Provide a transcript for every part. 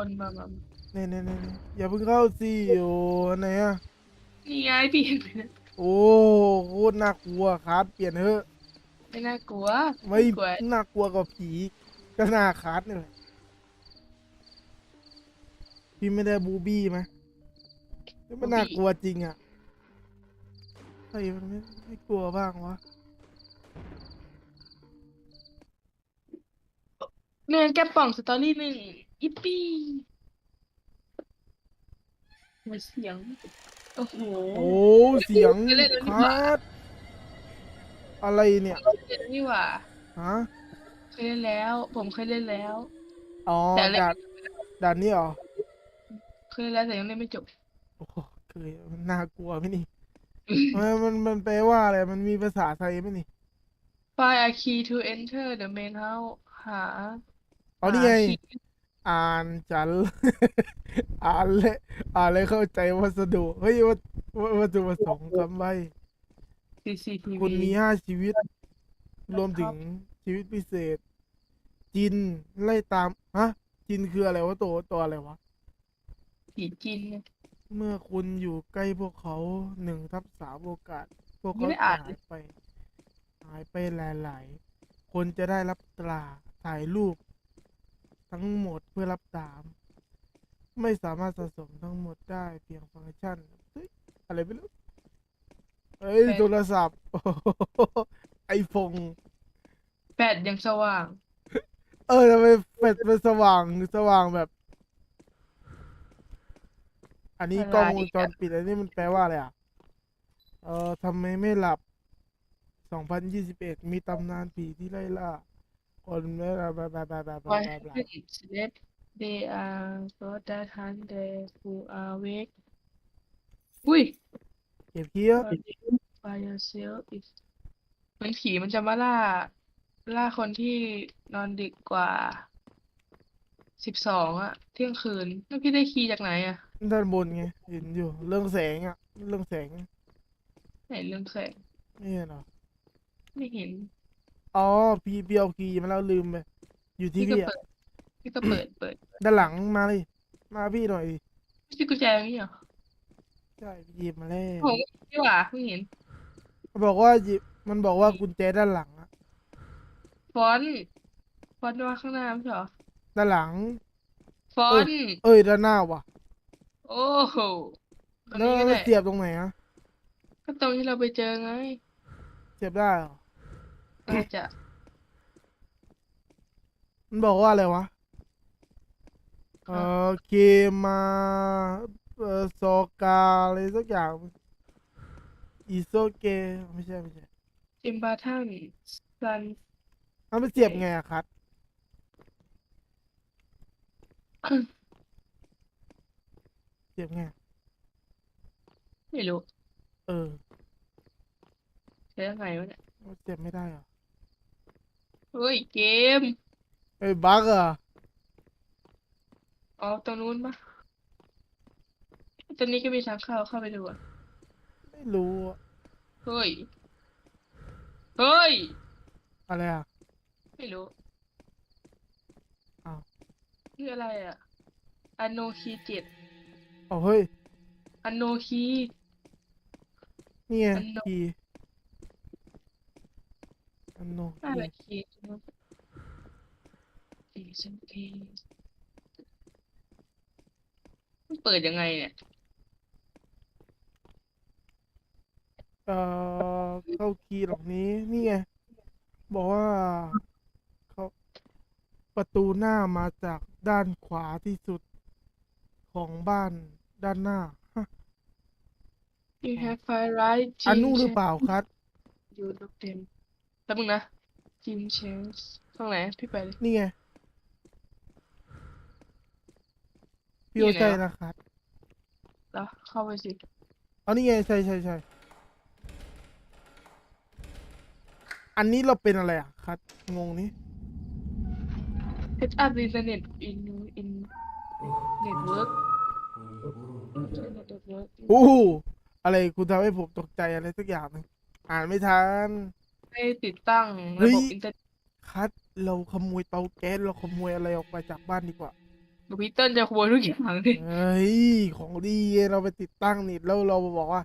คนมามาเนี่ยเนี่ยเนี่ยเนี่ยอย่าเพิ่งเข้าสิโอ้อันไหนอะนี่ไงพี่เห็นไหมเนี่ยโอ้โคตรน่ากลัวครับ เปลี่ยนเถอะไม่น่ากลัวไม่กลัวน่ากลัวกว่าผีก็น่าคัดเนี่ยแหละพี่ไม่ได้บูบี้ไหมมันน่ากลัวจริงอะใครมันไม่ไม่กลัวบ้างวะเนี่ยแกป่องสตอรี่หนึ่ง อิปปี้มาเสียง โอ้โหโอ้เสียงเล่นแล้วนี่หคัว่าดอะไรเนี่ยเคยเล่นนี่หว่า ฮะเคยเล่นแล้ว ผมเคยเล่นแล้ว อ๋อแต่เล่น ด่านด่านนี้เหรอเคยเล่นแล้วแต่ยังเล่นไม่จบ โอ้โหเคยมันน่ากลัวไหมนี่มันมันมันแปลว่าอะไรมันมีภาษาไทยไหมนี่ Find a key to enter the main house หาเอานี่ไง หา key อ่านจันอ่านเลยอ่านเลยเข้าใจวัสดุเฮ้ยวัตวัวัตถุประสงค์คำใบ้ CCTV คุณมีห้าชีวิต รวมคถึรับงชีวิตพิเศษ จินไล่ตามฮะจินคืออะไรวะตัวตัวอะไรวะ ผีจีนไงเมื่อคุณอยู่ใกล้พวกเขาหนึ่งทับสามโอกาส พวกไม่เขาได้จะอ่านหายไป หายไปหลาย ๆ คนจะได้รับตราถ่ายรูป ทั้งหมดเพื่อรับตาม ไม่สามารถสะสมทั้งหมดได้เพียงฟังก์ชันเฮ้ยอะไรไม่รู้เอ้ย โทรศัพท์ ไอโฟนแปดยังสว่าง เออทำไมเป็ดมันสว่างสว่างแบบ อันนี้อะไรกล้องวงจรอะปิดอันนี้มันแปลว่าอะไรอะ เออทำไมไม่หลับ 2021 มีตำนานผีที่ไล่ล่า คนไม่ละบลาบลาบลาบลาบลา Why บลาบลา haven't it slept? They are so that hunt they who are awake. อุ้ยเก็บเคี้ยว by yourself is เหมือนผีมันจะมาล่า ล่าคนที่นอนดึกกว่าสิบสองอะเที่ยงคืนแล้วพี่ได้คีย์จากไหนอะด้านบนไงเห็นอยู่ เรื่องแสงอะ เรื่องแสงไหนเรื่องแสง นี่เหรอไม่เห็น อ๋อพี่พี่เอาคีย์มาแล้วลืมไปอยู่ที่พี่ก็พี่อะเปิดพี่ก็เปิดเปิดด้านหลังมาเลย มาพี่หน่อยดิไม่ใช่กุญแจอย่างนี้เหรอใช่พี่หยิบมาแล้วผมพี่หว่าไม่เห็นมันบอกว่าหยิบมันบอกว่ากุญแจด้านหลังอะฟอนต์ฟอนต์ว่าข้างหน้าไม่ใช่เหรอด้านหลัง ฟอนต์เอ้ยด้านหน้าว่ะโอ้โหตรงแล้วนี้ก็มันได้เสียบตรงไหนอะก็ตรงที่เราไปเจอไงเสียบได้เหรอ น่าจะมันบอกว่าอะไรวะ เออเคมาเออโซกาอะไรสักอย่างอีโซเกไม่ใช่ไม่ใช่จิมบาทันซันมันไปเสียบไงอะครับเสียบไง ไม่รู้ เออ ใช้ยังไงวะเนี่ยมันเสียบไม่ได้เหรอ เฮ้ยเกมเอ้ยบั๊กเหรออ๋อตรงนู้นปะตรงนี้ก็มีทางเข้าเข้าไปดูอะไม่รู้อะเฮ้ยเฮ้ย อะไรอะไม่รู้อ้าวนี่อะไรอะอันโนคีเจ็ดเอาเฮ้ยอันโนคี นี่ไงอันโน คีย์ อันโนอะไรคีย์คีคีสันคีมันเปิดยังไงเนี่ย เอ่อเข้าคีย์หลังนี้นี่ไงบอกว่าเขาประตูหน้ามาจากด้านขวาที่สุดของบ้านด้านหน้าฮะ you have five right อันนู้นหรือเปล่าครับ you look them แล้วมึงนะ Jim Chance ตรงไหนพี่ไปเลยนี่ไงพี่อยู่โอไหนใช่วะนะครับ แล้วเข้าไปสิเอานี่ไงใช่ใช่ใช่อันนี้เราเป็นอะไรอะครับ งงนี้ set up the internet in in network network โอ้โหอะไรคุณทำให้ผมตกใจอะไรสักอย่างหนึงอ่านไม่ทัน ให้ติดตั้งเฮ้ระยบบอินเทอร์เน็ตคัดเราขโมยเตาแก๊สเราขโมยอะไรออกไปจากบ้านดีกว่าเดี๋ยวพี่เติ้ลจะขโมยทุกอย่างเลยเฮ้ย ของดีเราไปติดตั้งนิดแล้วเราบอกว่า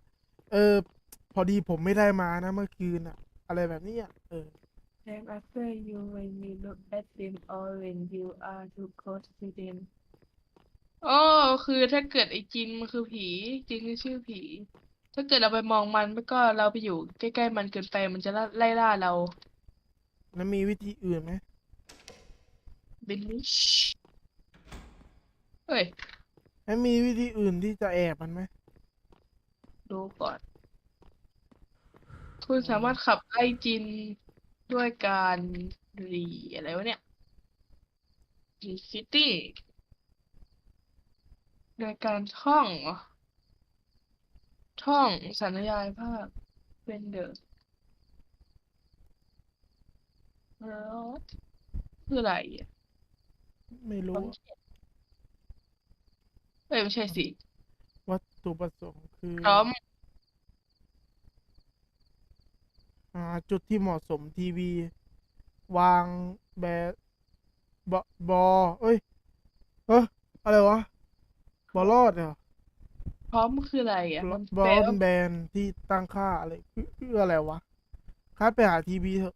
เออ พอดีผมไม่ได้มานะเมื่อคืนอะอะไรแบบนี้อะเออ Time after you when you look at them or when you are too close to them อ๋อคือถ้าเกิดไอ้จินมันคือผีจินคือชื่อผี ถ้าเกิดเราไปมองมันไม่ก็เราไปอยู่ใกล้ๆมันเกินไปมันจะไล่ล่าเราแล้วมีวิธีอื่นไหมบิลลิชเฮ้ยแล้วมีวิธีอื่นที่จะแอบมันไหมดูก่อน คุณสามารถขับไล่จินด้วยการรีอะไรวะเนี่ยรีซิตี้โดยการท่องเหรอ ท่องสัญญาณภาพเป็นเดอรถคืออะไรอะไม่รู้ฟังก์ชันเอ้ยไม่ใช่สิวัตถุประสงค์คือพร้อมหาจุดที่เหมาะสมทีวี วางแบบบอบอเอ้ยเอ้ยอะไรวะบอลอดเหรอ พร้อมคืออะไรอะมันบอแปลลว่าแบนที่ตั้งค่าอะไรคือคืออะไรวะคัดไปหาทีวีเถอะ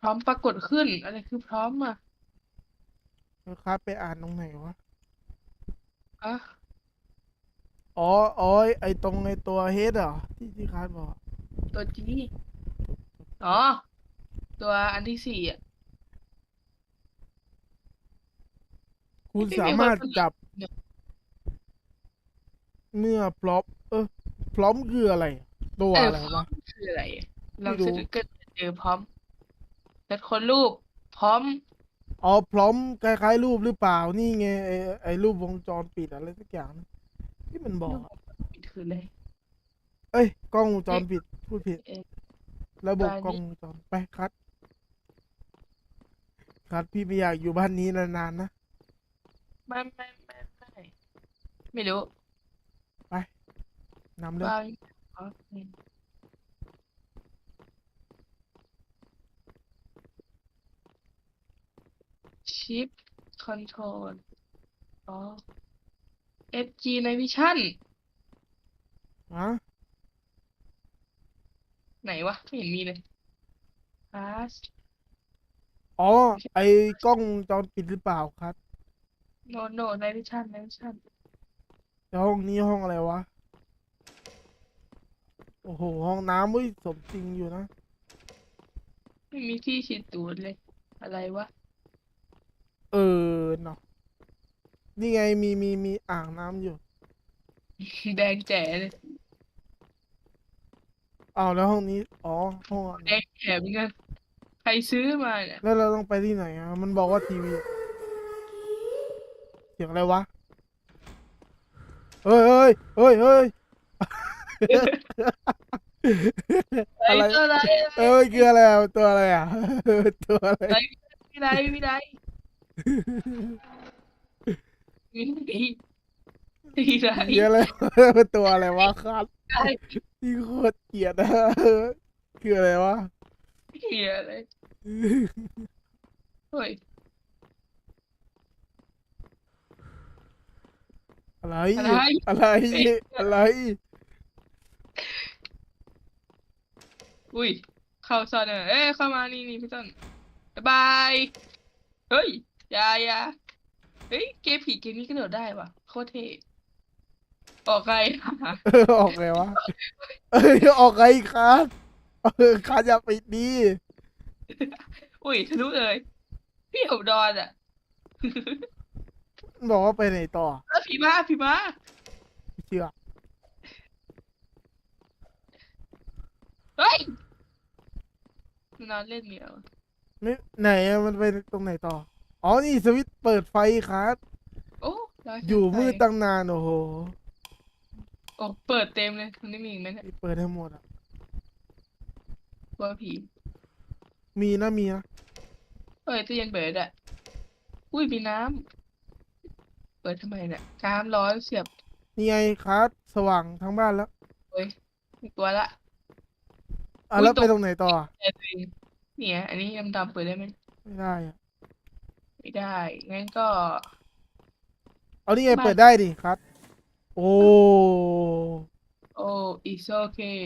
พร้อมปรากฏขึ้น อะไรคือพร้อมอะคัดไปอ่านตรงไหนวะ อะอ๋ออ๋อไอไอตรงไอตัวเฮดเหรอที่ที่คัดบอก ตัวจีอ๋อ ตัวอันที่สี่อะ คุณไม่มีสามารถคนจับเนี่ย เมื่อพร้อมเออพร้อมคืออะไร ตัวเอออะไรพร้อวะ มคืออะไรอะลองไม่รู้ เสิร์ชเกิดเจอพร้อมแต่คนรูป พร้อม อ๋อพร้อมคล้ายๆรูปหรือเปล่านี่ไงไอไอรูปวงจรปิดอะไรสักอย่างนะที่มันบอกอะปิดคืออะไรเอ้ยกล้องวงจรปิดพูดผิด เอ๊ะระบบบ้านนี้ กล้องวงจรไปคัดคัดพี่ไม่อยากอยู่บ้านนี้นานๆนะ ไม่ไม่ไม่ไม่ไม่รู้ไป นำเลยวางอ๋อนี่ชิปคอนโทรลอ๋อ FG ในวิชั่นฮะไหนวะ ไม่เห็นมีเลย Pass อ๋อ ไอ้กล้องวงจรปิดหรือเปล่าครับ no no ในวิชั่นในวิชั่นแล้วห้องนี้ห้องอะไรวะ โอ้โห ห้องน้ำเว้ยสมจริงอยู่นะ ไม่มีที่ฉีดตูดเลย อะไรวะ เออเนาะนี่ไงมีมีมีอ่างน้ำอยู่ แดงแจ๋เลยอ้าวแล้วห้องนี้ อ๋อ ห้องอาบแดน้งแจ๋เหมือนกันใครซื้อมาเนี่ยำแล้วเราต้องไปที่ไหนอะ มันบอกว่าทีวีเสียงอะไรวะ เฮ้ยเฮ้ยเฮ้ยเฮ้ยไอ้อะไรตัวอะไรเอ้ยคืออะไรอะตัวอะไรอะตัวอะไรมีไรมีไรมีไรมีไรเยอะเลยตัวอะไรวะครับได้ที่โคตรเกลียดนะคืออะไรวะเหี้ยเลยเฮ้ยอะไร อะไร อะไร อะไรอุ้ย เข้าซอนเลยเอ้ยเข้ามานี่นี่พี่ต้นบ๊ายบาย เฮ้ยอยาอยาเฮ้ย เกมผีเกมนี้กระโดดได้ว่ะโคตรเท่ออกไงเออออกไงวะเอ้ยออกไงครับเออขาอย่าปิดดีอุ้ยทะลุเลย พี่ผมดอนอะบอกว่าไปไหนต่อแล้วผีมาผีมาไม่เชื่อ เฮ้ย นอนเล่นเมียวไม่ไหนอะมันไปตรงไหนต่อ อ๋อ นี่สวิตช์เปิดไฟครับ โอ้ร้นอยู่มืดไฟตั้งนานโอ้โหโอ้เปิดเต็มเลยมันไม่มีอีกไหมเนี่ยเปิดให้หมดอะ กลัวผีมีนะมีนะเปิดตู้เย็นเปิดอะอุ้ยมีน้ำเปิดทำไมเนี่ยน้ำร้อนเสียบนี่ไงครับ สว่างทั้งบ้านแล้วเว้ยมีตัวละ อะอุ๊ยแล้วตไปกตรงไหนต่ออะแต่ตัวเองเนี่ย อันนี้ดำๆเปิดได้ไหมไม่ได้อะไม่ได้ งั้นก็ เอานี่ไงไม่เปิดได้ดิครับ โอ้โอ้ it's okay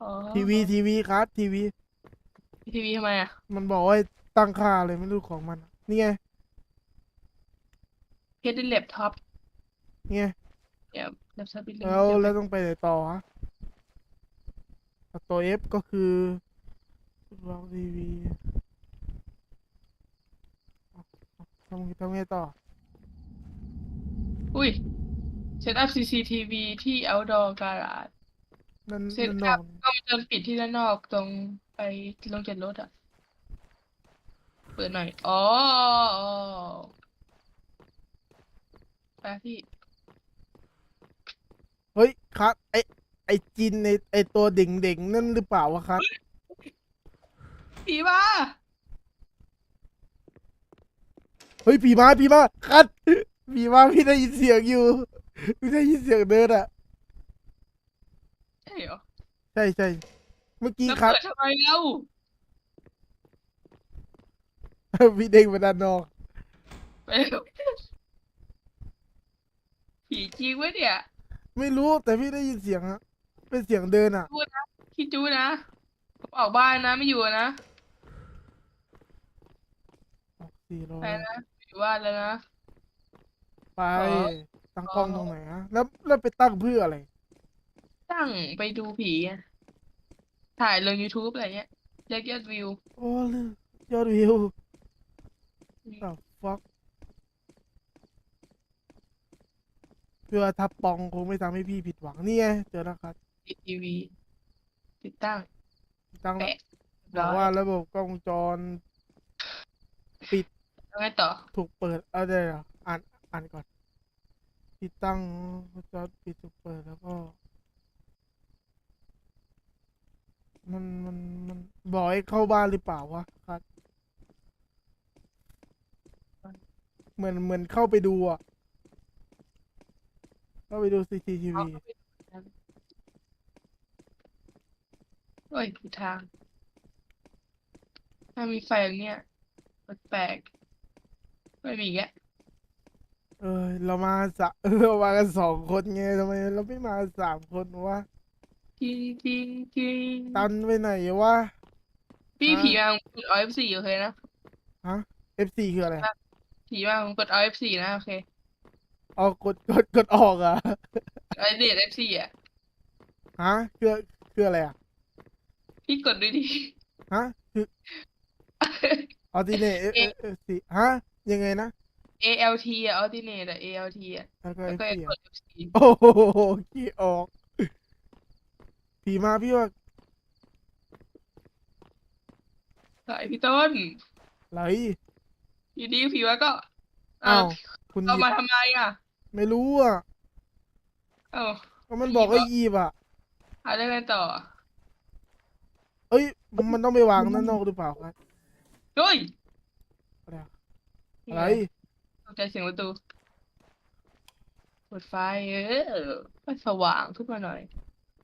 อ๋อทีวีทีวีครับทีวีทีวีทำไมอะ มันบอกว่าให้ตั้งค่าเลยไม่รู้ของมัน นี่ไงเพชรเล็บท็อปนี่ไงเดี๋ยวเล็บท็อปไปเลยแล้วแล้วต้องไปไหนต่อฮะ ตัว F ก็คือลองทีวีทำทำไงต่อ อุ้ย set up CCTV ที่ outdoor garage นั่นเซ็ตนั่นนอัอพนกล้องวงจรปิดที่ด้านนอกตรงไปลงจอดรถอะ เปิดหน่อย อ๋ออ๋อไปพี่ เฮ้ยครับไอ ไอจินในไอตัวเด่งๆนั่นหรือเปล่าวะครับผีมาเฮ้ยผีมาผีมาคัดผีมาพี่ได้ยินเสียงอยู่พี่ได้ยินเสียงเดินอะใช่เหรอใช่ใช่เมื่อกี้แล้วครับเปิดทำไมเล่าพี่เด้งไปด้านนอกไปเร็วผีจริงวะเนี่ย ไม่รู้แต่พี่ได้ยินเสียงอะ เป็นเสียงเดินอะ จูนะพี่จูนะผมออกบ้านนะไม่อยู่นะออกสี่ร้อไปยนะไม่อยู่บ้านแล้วนะ ไปอ๋อ ตั้งกล้องตรงไหนอะแล้วแล้วไปตั้งเพื่ออะไร ตั้งไปดูผีอะถ่ายลง YouTube อะไรเงี้ยเรียกยอดวิว โอ้เรื่องยอดวิวอ้าวฟักเพื่อทับปองคงไม่ทำให้พี่ผิดหวังนี่ไงเจอแล้วครับ ทีวี ติดตั้งตั้งแล้วแปะบร้อกอยว่าระบบกล้องวงจรแล้วไงต่อ ถูกเปิดเอาได้เหรออ่านอ่านก่อน ติดตั้งวงจรปิดถูกเปิดแล้วก็ มันมันมันบอกให้เข้าบ้านหรือเปล่าวะครับ เหมือนเหมือนเข้าไปดูอะเข้าไปดู CCTV เอาเข้าไป ดูกันโอ้ยผิดทางถ้ามีไฟแบบเนี้ยแปลกๆไม่มีแกะเออเรามาสะเออเรามากันสองคนไงทำไมเราไม่มาสามคนวะจริงจริงจริงตันไปไหนวะพี่ฮะผีมาผมกด F4 โอเคนะฮะ FC คืออะไรผีมาผมกด F4 นะโอเคอ๋อกดกดกดออกอะไอเดท F4 อะฮะคือคืออะไรอะ พี่กดดูดิฮะคือออติเนเอเอสิฮะยังไงนะ ALT อะ alternate อะ ALT อะแล้วก็แล้วก็ FC กอะด F4 โอ้โหขี้ออก ผีมาพี่ว่าใส่พี่ต้น ไหล อยู่ดีผีมาก็อ้าวคุณหเอายิบมาทำไมอะ ไม่รู้อะเอ้าก็มันบอกหยิบให้เหรอหยิบอะ เอาได้ไงต่อ เอ้ย มันต้องไปวางด้านนอกหรือเปล่าครับเฮ้ยอะไรอะอะไรตกใจเสียงประตูเปิดไฟเออมันสว่างขึ้นมาหน่อย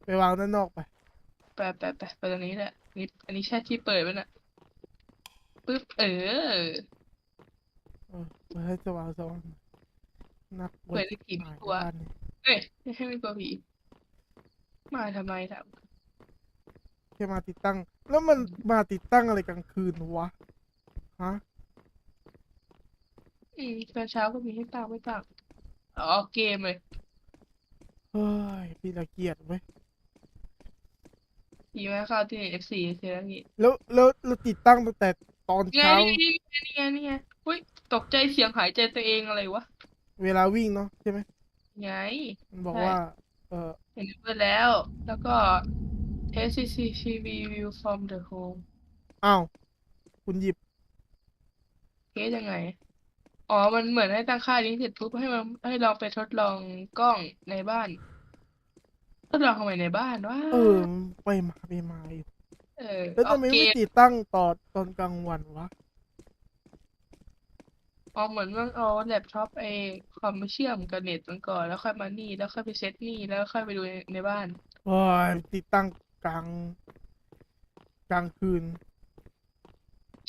ไปวางด้านนอกไปไปไปไปไปตรงนี้แหละนี่อันนี้ใช่ที่เปิดไหมน่ะปึ๊บเออเออเปิดให้สว่างสว่างนักเปิดได้กี่หายตัวบ้านนี้เอ้ยไม่ให้ไม่กลัวผีมาทำไมถาม แค่มาติดตั้ง แล้วมันมาติดตั้งอะไรกลางคืนวะ ฮะอืมตอนเช้าก็มีให้ตั้งไม่ตั้งอ๋อเกมเลยเฮ้ยพี่ละเกียดเว้ยผีมาเข้าที่ F4 เจอแล้วนี่แล้วแล้วแล้วติดตั้งตั้งแต่ตอนนี่ไงเช้า นี่ไงนี่ไงนี่ไงอุ้ยตกใจเสียงหายใจตัวเองอะไรวะเวลาวิ่งเนาะใช่ไหมไง มันบอกใช่ ว่า เออ เห็นเปิดแล้ว แล้วก็ test CCTV view from the home อ้าว คุณหยิบ เทสยังไง อ๋อ มันเหมือนให้ตั้งค่านี้เสร็จปุ๊บให้มันให้ลองไปทดลองกล้องในบ้าน ทดลองทำไมในบ้านวะเออ ไปมาไปมาอยู่เออแล้วเอาทำไมเกไม่มติดตั้งตอนตอนกลางวันวะ อ๋อเหมือนมันเอาแล็ปท็อปไอ้คอมมาเชื่อมกับเน็ตมันก่อน แล้วค่อยมานี่ แล้วค่อยไปเซตนี่ แล้วค่อยไปดูในในบ้าน โอ้ยติดตั้ง กลาง กลางคืน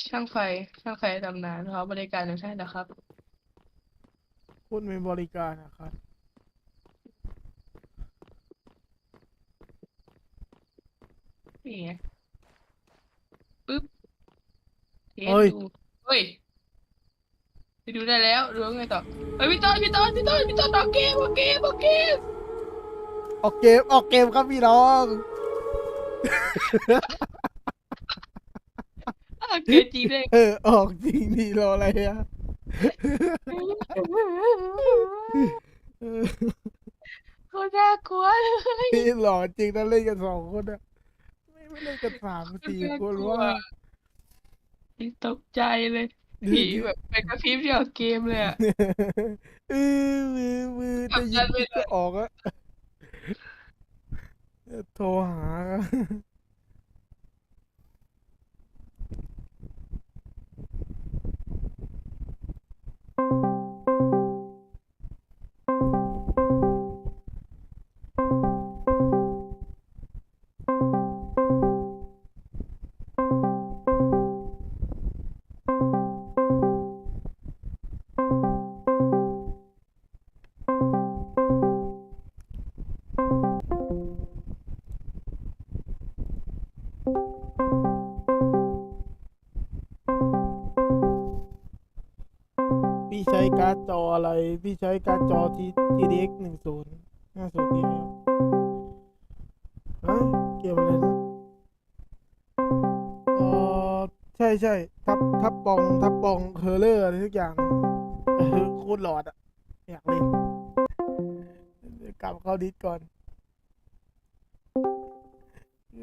ช่างไฟ ช่างไฟตำนานเขาบริการอย่างใช่นะครับ คุณมีบริการนะครับ นี่ไงปึ๊บเทสเฮ้ย ดูเฮ้ย ไปดูได้แล้วดูว่าไงต่อเฮ้ยพี่ต้นพี่ต้นพี่ต้นพี่ต้นออกเกมออกเกมออกเกม ออกเกมออกเกมครับพี่น้อง ออกเกมจริงเลยเออ ออกจริงดีรออะไรอะเออโคตรน่ากลัวเลยพี่หล่อจริงนะเล่นกันสองคนอะไม่ไม่เล่นกันสามสี่คนว่าพี่ตกใจเลยผีแบบเป็นกระพริบที่ออกเกมเลยอะเออมือมือจะยิงคิดก็ออกอะ โทรหาพี่ใการ์ดจออะไร พี่ใช้การ์ดจอที GTX หนึ่งศูนย์ห้าศูนย์ทีครับฮะเกมอะไรนะเออใช่ใช่ทับทับปองทับปองเฮอร์เลอร์อะไรทุกอย่างนะเออโคตรหลอดอะ อยากเล่นเดี๋ยวกลับเข้าดิสก่อน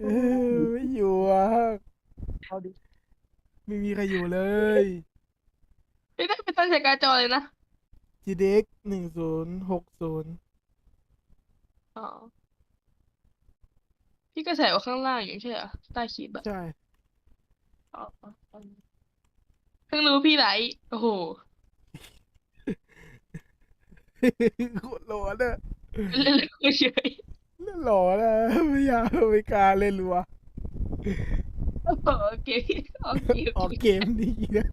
เออไม่อยู่อะเข้าดิสไม่มีใครอยู่เลย ไม่ได้เป็นตั้งใจการจอเลยนะ GTX หนึ่งศูนย์หกศูนย์อ๋อ พี่ก็ใส่ไว้ข้างล่างอยู่ไม่ใช่เหรอใต้คลิปอะใช่ อ๋ออ๋ออ๋อเพิ่งรู้พี่ไลฟ์โอ้โห โคตรหลอนอะเล่นๆเฉยเล่นหลอนอะไม่อยากไม่กล้าเล่นรัวๆโอ้โหโอเคโอเคอโออกเค เกมดีนะ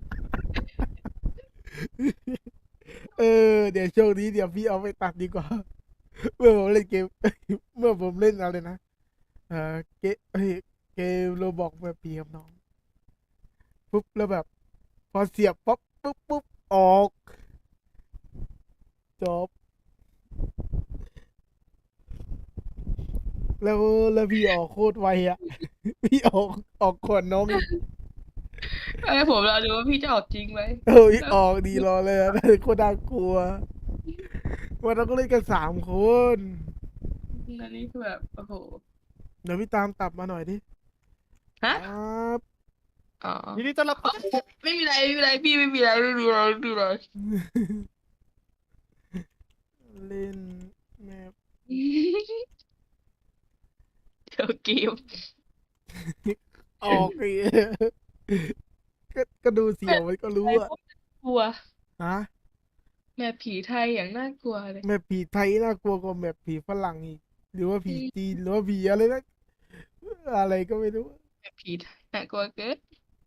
เออเดี๋ยวช่วงนี้เดี๋ยวพี่เอาไปตัดดีกว่า เมื่อผมเล่นเกม เมื่อผมเล่นอะไรนะเออเกมเกมโรบอกแบบปีกับน้องปุ๊บแล้วแบบ พอเสียบปั๊บปุ๊บปุ๊บออกจบแล้วแล้วพี่ออกโคตรไวอะ พี่ออกออกก่อนน้องอ ไอ้ผมรอดูว่าพี่จะออกจริงไหมเออพี่ออกดีรอเลยอะโคตรน่ากลัว วันนั้นก็เล่นกันสามคนอันนี้คือแบบโอ้โหเดี๋ยวพี่ตามตับมาหน่อยดิฮะครับอ๋อยินดีต้อนรับไม่มีอะไรไม่มีอะไรพี่ไม่มีอะไรไม่มีอะไรไม่มีอะไรเล่นแมปเดี๋ยวเกมออกอีก ก็ก็ดูเสียวมันก็รู้อะกลัว ฮะแม่ผีไทยอย่างน่ากลัวเลยแมปผีไทยน่ากลัวกว่าแมปผีฝรั่งอีก หรือว่าผีจีนหรือว่าผีอะไรนะอะไรก็ไม่รู้แม่ผีไทยน่ากลัวเกิน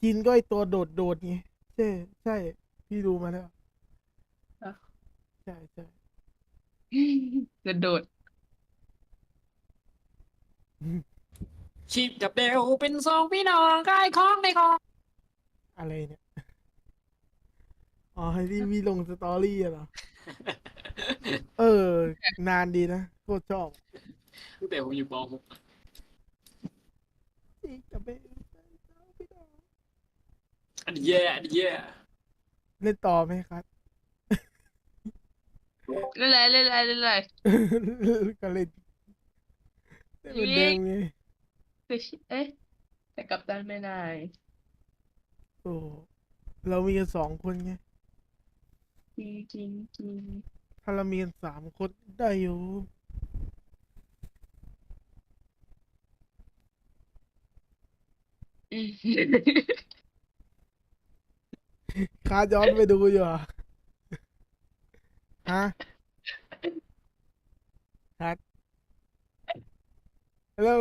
จีนก็ไอตัวโดดโดดไงใช่ใช่ พี่ดูมาแล้วใช่ใช่กระโดดชิปกับเดลเป็นสองพี่น้องขายของในคลอง อะไรเนี่ย อ๋อให้ที่พี่ลงสตอรี่อะเหรอ เออ นานดีนะโคตรชอบตั้งแต่ผมอยู่ป .6 จีกับเบลอันนี้แย่อันนี้แย่เล่นต่อไหมครับเล่นอะไรเล่นอะไรเล่นอะไรก็เล่นเล่นเหมือนเดิมไงคือเอ๊ะแต่กัปตันไม่ได้ โอ้เรามีกันสองคนไง จริงจริงจริงถ้าเรามีกันสามคนได้อยู่อืมคาย้อนไปดูอยู่เหรอฮะฮัทฮัลโหล